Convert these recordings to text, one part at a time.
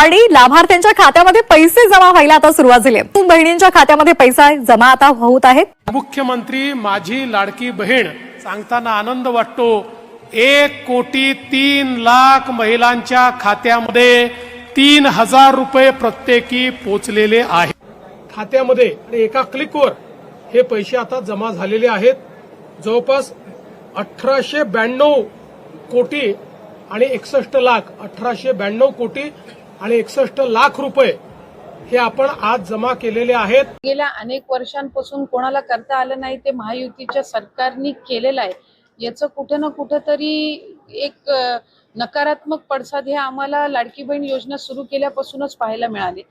आणि लाभार्थ्यांच्या खात्यामध्ये पैसे जमा व्हायला आता सुरुवात झाली आहे. बहिणींच्या खात्यामध्ये पैसा जमा आता होत आहेत. मुख्यमंत्री माझी लाडकी बहीण सांगताना आनंद वाटतो. एक कोटी तीन लाख महिलांच्या खात्यामध्ये तीन हजार रुपये प्रत्येकी पोचलेले आहे खात्यामध्ये आणि एका क्लिकवर हे पैसे आता जमा झालेले आहेत. जवळपास अठराशे ब्याण्णव कोटी आणि एकसष्ट लाख अठराशे ब्याण्णव कोटी आणि एकसष्ट लाख रुपये हे आपण आज जमा केलेले आहेत. गेल्या अनेक वर्षांपासून कोणाला करता आलं नाही ते महायुतीच्या सरकारने केलेलं आहे. याचं कुठे ना कुठेतरी एक नकारात्मक पडसाद हे आम्हाला लाडकी बहीण योजना सुरू केल्यापासूनच पाहायला मिळाले.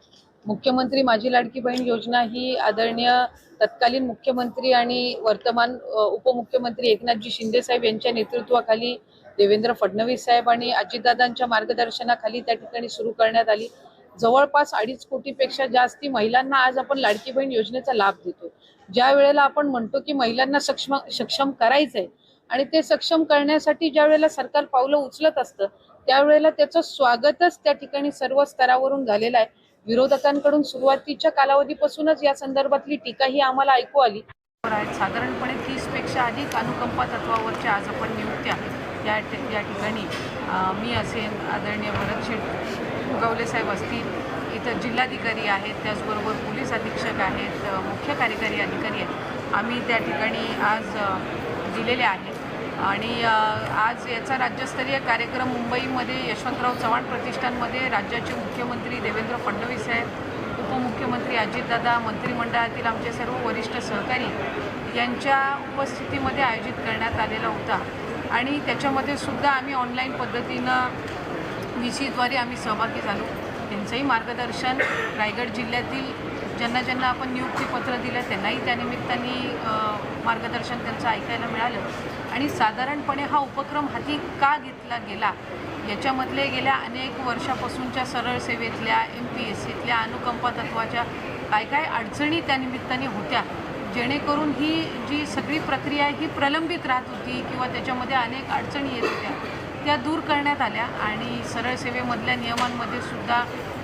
मुख्यमंत्री माझी लाडकी बहीण योजना ही आदरणीय तत्कालीन मुख्यमंत्री आणि वर्तमान उपमुख्यमंत्री एकनाथजी शिंदे साहेब यांच्या नेतृत्वाखाली देवेंद्र फडणवीस साहेब आणि अजितदादांच्या मार्गदर्शनाखाली त्या ठिकाणी सुरू करण्यात आली. जवळपास अडीच कोटीपेक्षा जास्ती महिलांना आज आपण लाडकी बहीण योजनेचा लाभ देतो. ज्या वेळेला आपण म्हणतो की महिलांना सक्षम सक्षम करायचं आहे आणि ते सक्षम करण्यासाठी ज्या वेळेला सरकार पावलं उचलत असतं त्यावेळेला त्याचं स्वागतच त्या ठिकाणी सर्व स्तरावरून झालेलं आहे. विरोधकांकडून सुरुवातीच्या कालावधीपासूनच या संदर्भातली टीका ही आम्हाला ऐकू आली. साधारणपणे तीसपेक्षा अधिक अनुकंपा तत्वावरच्या आज आपण नियुक्त्या या या ठिकाणी मी असेन आदरणीय भरत शेठ गवले साहेब असतील. इथं जिल्हाधिकारी आहेत त्याचबरोबर पोलीस अधीक्षक आहेत मुख्य कार्यकारी अधिकारी आहेत. आम्ही त्या ठिकाणी आज दिलेले आहेत. आणि आज याचा राज्यस्तरीय कार्यक्रम मुंबईमध्ये यशवंतराव चव्हाण प्रतिष्ठानमध्ये राज्याचे मुख्यमंत्री देवेंद्र फडणवीस साहेब उपमुख्यमंत्री अजितदादा मंत्रिमंडळातील आमचे सर्व वरिष्ठ सहकारी यांच्या उपस्थितीमध्ये आयोजित करण्यात आलेला होता. आणि त्याच्यामध्ये सुद्धा आम्ही ऑनलाईन पद्धतीनं व्ही सीद्वारे आम्ही सहभागी झालो. त्यांचंही मार्गदर्शन रायगड जिल्ह्यातील ज्यांना ज्यांना आपण नियुक्तीपत्र दिलं त्यांनाही त्यानिमित्ताने मार्गदर्शन त्यांचं ऐकायला मिळालं. आणि साधारणपणे हा उपक्रम हाती का घेतला गेला? याच्यामधले गेल्या अनेक वर्षापासूनच्या सरळ सेवेतल्या एम पी एस सीतल्या अनुकंपा तत्वाच्या काय काय अडचणी त्यानिमित्ताने होत्या? जेणेकरून ही जी सगळी प्रक्रिया आहे ही प्रलंबित राहत होती किंवा त्याच्यामध्ये अनेक अडचणी येत होत्या त्या दूर करण्यात आल्या आणि सरळ सेवेमधल्या नियमांमध्ये सुद्धा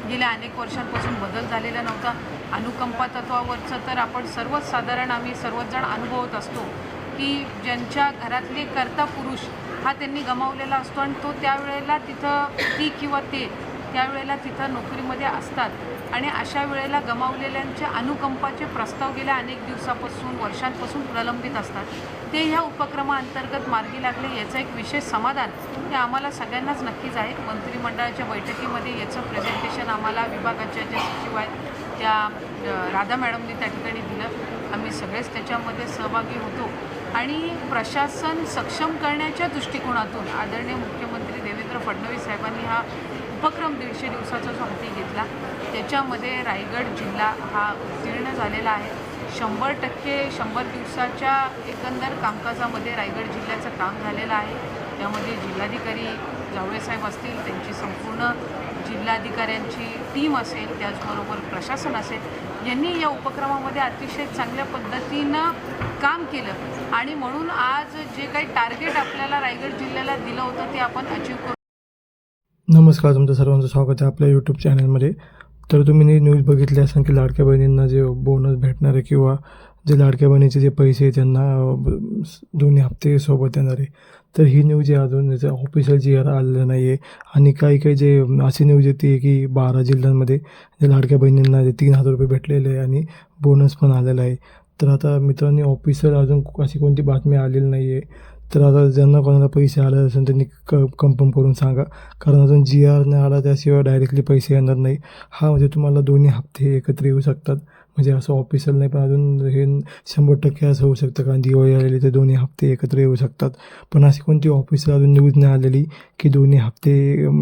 गेल्या अनेक वर्षांपासून बदल झालेला नव्हता. अनुकंपा तत्वावरचं तर आपण सर्वच साधारण आम्ही सर्वजण अनुभवत असतो की ज्यांच्या घरातले कर्ता पुरुष हा त्यांनी गमावलेला असतो आणि तो त्यावेळेला तिथं ती किंवा ते त्यावेळेला तिथं नोकरीमध्ये असतात. आणि अशा वेळेला गमावलेल्यांच्या अनुकंपाचे प्रस्ताव गेल्या अनेक दिवसापासून वर्षांपासून प्रलंबित असतात. ते ह्या उपक्रमाअंतर्गत मार्गी लागले याचं एक विशेष समाधान हे आम्हाला सगळ्यांनाच नक्कीच आहे. मंत्रिमंडळाच्या बैठकीमध्ये याचं प्रेझेंटेशन आम्हाला विभागाच्या ज्या सचिव आहेत त्या राधा मॅडमनी त्या ठिकाणी दिलं. आम्ही सगळेच त्याच्यामध्ये सहभागी होतो. आणि प्रशासन सक्षम करण्याच्या दृष्टिकोनातून आदरणीय मुख्यमंत्री देवेंद्र फडणवीस साहेबांनी हा उपक्रम दीडशे दिवसाचा जो हाती घेतला त्याच्यामध्ये रायगड जिल्हा हा उत्तीर्ण झालेला आहे. शंभर टक्के शंभर दिवसाच्या एकंदर कामकाजामध्ये रायगड जिल्ह्याचं काम झालेलं आहे. त्यामध्ये जिल्हाधिकारी जावळेसाहेब असतील त्यांची संपूर्ण जिल्हाधिकाऱ्यांची टीम असेल त्याचबरोबर प्रशासन असेल यांनी या उपक्रमामध्ये अतिशय चांगल्या पद्धतीनं काम केलं. आणि म्हणून आज जे काही टार्गेट आपल्याला रायगड जिल्ह्याला दिलं होतं ते आपण अचीव करू नमस्कार तुमचं सर्वांचं स्वागत आहे आपल्या यूट्यूब चॅनलमध्ये तर तुम्ही न्यूज बघितली असेल की लाडक्या बहिणींना जे बोनस भेटणार आहे किंवा जे लाडक्या बहिणीचे जे पैसे आहे त्यांना दोन्ही हप्ते सोबत येणार आहे. तर ही न्यूज आहे अजून याचं ऑफिशियल जी आर आलेलं नाही आहे आणि काही काही जे अशी न्यूज येते की बारा जिल्ह्यांमध्ये जे लाडक्या बहिणींना जे तीन हजार रुपये भेटलेले आहे आणि बोनस पण आलेला आहे. तर आता मित्रांनी ऑफिशियल अजून अशी कोणती बातमी आलेली नाही आहे तर आता ज्यांना कोणाला पैसे आले असेल त्यांनी क कन्फर्म करून सांगा. कारण अजून जी आर नाही आला त्याशिवाय डायरेक्टली पैसे येणार नाही. हा म्हणजे तुम्हाला दोन्ही हप्ते एकत्र येऊ शकतात. म्हणजे असं ऑफिशियल नाही पण अजून हे शंभर टक्के असं होऊ शकतं कारण दिवाळी आलेली तर दोन्ही हप्ते एकत्र येऊ शकतात. पण अशी कोणती ऑफिसला अजून न्यूज नाही आलेली की दोन्ही हप्ते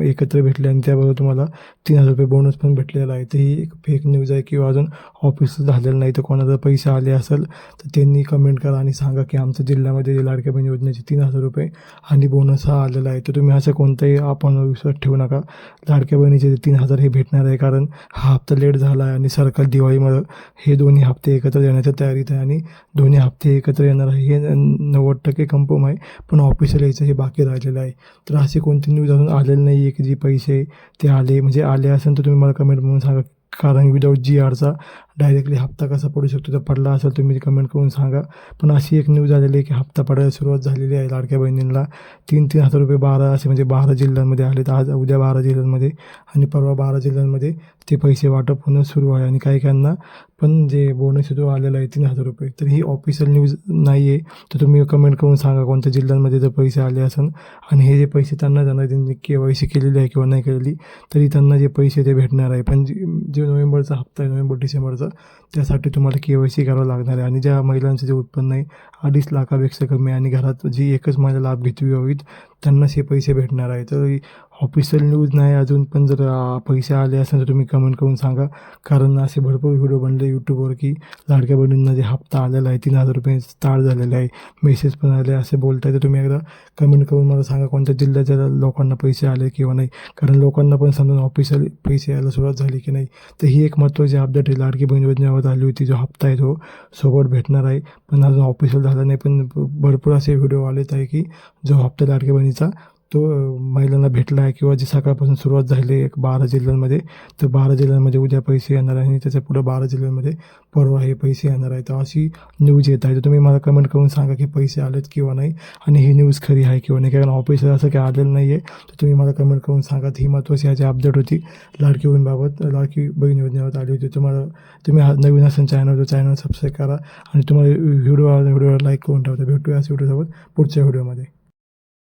एकत्र भेटले आणि त्याबरोबर तुम्हाला तीन हजार रुपये बोनस पण भेटलेला आहे. तर ही एक फेक न्यूज आहे किंवा अजून ऑफिस झालेलं नाही. तर कोणाला पैसे आले असेल तर त्यांनी कमेंट करा आणि सांगा की आमच्या जिल्ह्यामध्ये लाडक्या बहीण योजनेचे तीन हजार रुपये आणि बोनस हा आलेला आहे. तर तुम्ही असं कोणताही आपण विश्वास ठेवू नका. लाडक्या बहिणीचे तीन हजार हे भेटणार आहे कारण हा हप्ता लेट झाला आहे आणि सरकार दिवाळीमध्ये हे दोन्ही हप्ते एकत्र येण्याच्या तयारीत आहे आणि दोन्ही हप्ते एकत्र येणार आहे हे नव्वद टक्के कन्फर्म आहे. पण ऑफिसला यायचं हे बाकी राहिलेलं आहे. तर असे कोणते न्यूज अजून आलेले नाही आहे की जे पैसे ते आले म्हणजे आले असेल तर तुम्ही मला कमेंट म्हणून सांगा. कारण विदाऊट जी आरचा डायरेक्टली हप्ता कसा पडू शकतो तर पडला असेल तुम्ही कमेंट करून सांगा. पण अशी एक न्यूज आलेली आहे की हप्ता पडायला सुरुवात झालेली आहे लाडक्या बहिणींना. तीन तीन हजार रुपये बारा असे म्हणजे बारा जिल्ह्यांमध्ये आले तर आज उद्या बारा जिल्ह्यांमध्ये आणि परवा बारा जिल्ह्यांमध्ये ते पैसे वाटप होणं सुरू आहे आणि काही काहींना पण जे बोनस जो आलेला आहे तीन हजार रुपये. तर ही ऑफिशियल न्यूज नाही आहे तर तुम्ही कमेंट करून सांगा कोणत्या जिल्ह्यांमध्ये जर पैसे आले असेल आणि हे जे पैसे त्यांना जाणार त्यांनी के वाय सी केलेली आहे किंवा नाही केलेली तरी त्यांना जे पैसे ते भेटणार आहे. पण जे जे नोव्हेंबरचा हप्ता आहे नोव्हेंबर डिसेंबरचा त्यासाठी तुम्हाला के वाय सी करावं लागणार आहे. आणि ज्या महिलांचं जे उत्पन्न आहे अडीच लाखापेक्षा कमी आहे. आणि घरात जी एकच महिला लाभ घेतली हवीत त्यांनाच हे पैसे भेटणार आहे. तर ऑफिशियल न्यूज नाही अजून पण जर पैसे आले असेल तर तुम्ही कमेंट करून सांगा. कारण असे भरपूर व्हिडिओ बनले यूट्यूबवर की लाडक्या बहिणींना जे हप्ता आलेला आहे तीन हजार रुपये स्टार्ट झालेला आहे. मेसेज पण आले असे बोलताय तर तुम्ही एकदा कमेंट करून मला सांगा कोणत्या जिल्ह्याच्या लोकांना पैसे आले किंवा नाही. कारण लोकांना पण समजून ऑफिशियल पैसे यायला सुरुवात झाली की नाही. तर ही एक महत्त्वाची अपडेट आहे. लाडकी बहीण योजनेवर आली होती जो हप्ता आहे तो सोबत भेटणार आहे. पण अजून ऑफिशियल झाला नाही पण भरपूर असे व्हिडिओ आलेत आहे की जो हप्ता लाडक्या बहिणीचा तो महिलांना भेटला आहे किंवा जी सकाळपासून सुरुवात झाली एक बारा जिल्ह्यांमध्ये तर बारा जिल्ह्यांमध्ये उद्या पैसे येणार आहे आणि त्याच्या पुढं बारा जिल्ह्यांमध्ये परवा हे पैसे येणार आहे तर अशी न्यूज येत आहे. तर तुम्ही मला कमेंट करून सांगा की पैसे आलेत किंवा नाही आणि ही न्यूज खरी आहे किंवा नाही. कारण ऑफिसला असं काही आलेलं नाही आहे तर तुम्ही मला कमेंट करून सांगा. ही महत्त्वाची ह्याची अपडेट होती लाडकी बहीणबाबत लाडकी बहीण योजनेबाबत आली होती. तुम्हाला तुम्ही हा नवीन असेल चॅनल तर चॅनल सबस्क्राईब करा आणि तुम्हाला व्हिडिओ व्हिडिओ लाईक करून ठेवता भेटूया असं व्हिडिओसोबत पुढच्या व्हिडिओमध्ये